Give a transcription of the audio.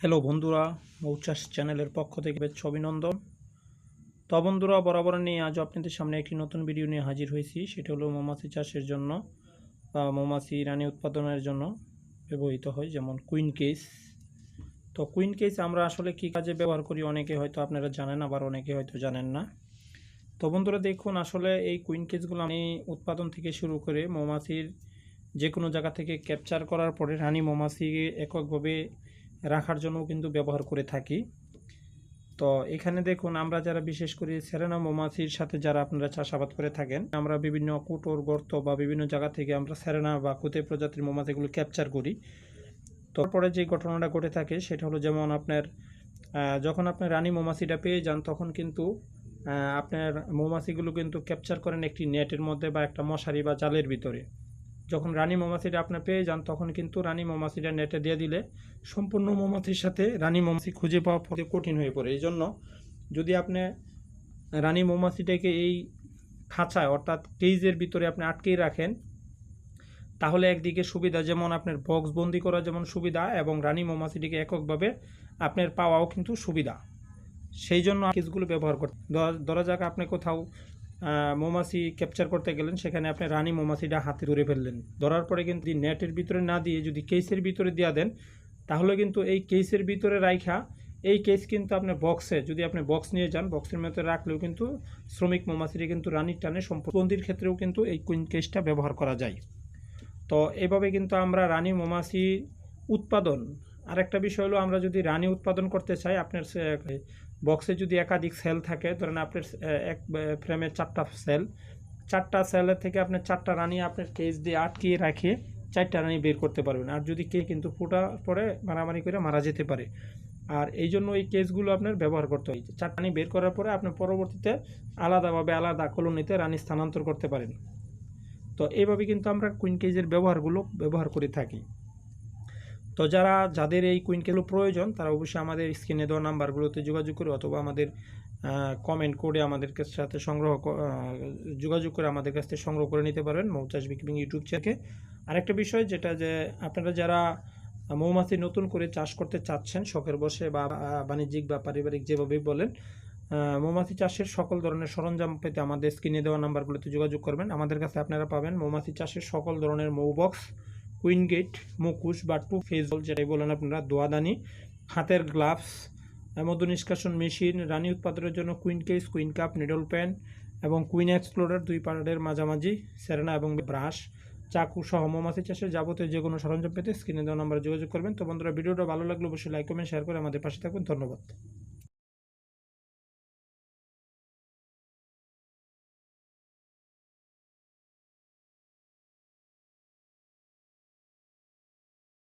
Hello বন্ধুরা, মৌচাষ চ্যানেলের পক্ষ থেকে বেশ অভিনন্দন তো বন্ধুরা, বরাবর নিয়ে আজ আপনাদের সামনে একটি নতুন ভিডিও নিয়ে হাজির হয়েছি। সেটা হলো মৌমাছি চাষের জন্য, বা মৌমাছি রানী উৎপাদনের জন্য ব্যবহৃত হয়, যেমন কুইন কেস। তো কুইন কেস আমরা আসলে কী কাজে ব্যবহার করি, অনেকে হয়তো আপনারা জানেন, আবার অনেকে হয়তো জানেন না। তো বন্ধুরা, দেখুন, আসলে এই কুইন কেসগুলো আমি উৎপাদন থেকে শুরু করে মৌমাছির যে কোনো জায়গা থেকে ক্যাপচার করার পরে রানী মৌমাছি এককভাবে রাখার জন্য কিন্তু ব্যবহার করে থাকি। তো এখানে দেখুন, আমরা যারা বিশেষ করে সেরেনা মৌমাছির সাথে যারা আপনারা চাষাবাদ করে থাকেন, আমরা বিভিন্ন কুটোর, গর্ত বা বিভিন্ন জায়গা থেকে আমরা সেরেনা বা কুতে প্রজাতির মৌমাছিগুলো ক্যাপচার করি। তারপরে যে ঘটনাটা ঘটে থাকে, সেটা হলো যেমন আপনার যখন আপনার রানী মৌমাছিটা পেয়ে যান, তখন কিন্তু আপনার মৌমাছিগুলো কিন্তু ক্যাপচার করেন একটি নেটের মধ্যে বা একটা মশারি বা জালের ভিতরে। যখন রানী মৌমাছিটা আপনি পেয়ে যান, তখন কিন্তু রানী মৌমাছিটা নেটে দিয়ে দিলে সম্পূর্ণ মৌমাছির সাথে রানী মৌমাছি খুঁজে পাওয়া কঠিন হয়ে পড়ে। এই জন্য যদি আপনি রানী মৌমাছিটাকে এই খাঁচায় অর্থাৎ কেজের ভিতরে আপনি আটকেই রাখেন, তাহলে একদিকে সুবিধা যেমন আপনার বক্স বন্দি করা যেমন সুবিধা এবং রানী মৌমাছিটিকে এককভাবে আপনার পাওয়াও কিন্তু সুবিধা। সেই জন্য কেসগুলো ব্যবহার করতে ধরা- যাক আপনি কোথাও মৌমাছি ক্যাপচার করতে গেলেন, সেখানে আপনি রানী মৌমাছিটা হাতে ধরে ফেললেন। ধরার পরে কিন্তু নেটের ভিতরে না দিয়ে যদি কেসের ভিতরে দেওয়া দেন, তাহলে কিন্তু এই কেসের ভিতরে রাইখা, এই কেস কিন্তু আপনি বক্সে যদি আপনি বক্স নিয়ে যান বক্সের মধ্যে রাখলেও কিন্তু শ্রমিক মৌমাছিটি কিন্তু রানীর টানে সম্পত্তির ক্ষেত্রেও কিন্তু এই কুইন কেসটা ব্যবহার করা যায়। তো এভাবে কিন্তু আমরা রানী মৌমাছি উৎপাদন, আরেকটা বিষয় হলো আমরা যদি রানী উৎপাদন করতে চাই, আপনার বক্সে যদি একাধিক সেল থাকে, ধরেন আপনার এক ফ্রেমে চারটা সেল চারটা সেলের থেকে আপনার চারটা রানি আপনার কেস দিয়ে আটকিয়ে রাখে চারটা রানি বের করতে পারবেন। আর যদি কে কিন্তু ফুটা পরে মারামারি করে মারা যেতে পারে। আর এই জন্য এই কেসগুলো আপনার ব্যবহার করতে হয়। চারটা রানি বের করার পরে আপনি পরবর্তীতে আলাদাভাবে আলাদা কলোনিতে রানি স্থানান্তর করতে পারেন। তো এইভাবে কিন্তু আমরা কুইন কেজের ব্যবহারগুলো ব্যবহার করে থাকি। তো যারা, যাদের এই কুইন কেজগুলো প্রয়োজন, তারা অবশ্যই আমাদের স্ক্রিনে দেওয়া নাম্বারগুলোতে যোগাযোগ করে অথবা আমাদের কমেন্ট করে আমাদের সাথে সংগ্রহ যোগাযোগ করে আমাদের কাছ থেকে সংগ্রহ করে নিতে পারবেন মৌচাষ বিকিপিং ইউটিউব চ্যানেলে আরেকটা বিষয় যেটা যে, আপনারা যারা মৌমাছি নতুন করে চাষ করতে চাচ্ছেন, শখের বসে বা বাণিজ্যিক বা পারিবারিক যেভাবেই বলেন মৌমাছি চাষের সকল ধরনের সরঞ্জাম পেতে আমাদের স্ক্রিনে দেওয়া নাম্বারগুলোতে যোগাযোগ করবেন। আমাদের কাছে আপনারা পাবেন মৌমাছি চাষের সকল ধরনের মৌ বক্স কুইন গেট মুকুশ বা টু ফেজল যেটাই বলেন আপনারা, দোয়াদানি, হাতের গ্লাভস মধু নিষ্কাশন মেশিন, রানী উৎপাদনের জন্য queen case, queen cup, needle pen এবং কুইন এক্সপ্লোরার দুই পাহাড়ের মাঝামাঝি, সেরেনা এবং ব্রাশ। চাকু সহ মৌমাছি চাষের যাবতীয় যে কোনো সরঞ্জাম পেতে স্ক্রিনে দেওয়া নাম্বারে যোগাযোগ করবেন। তো বন্ধুরা, ভিডিওটা ভালো লাগলে অবশ্যই লাইক কমেন্ট শেয়ার করে আমাদের পাশে থাকবেন ধন্যবাদ।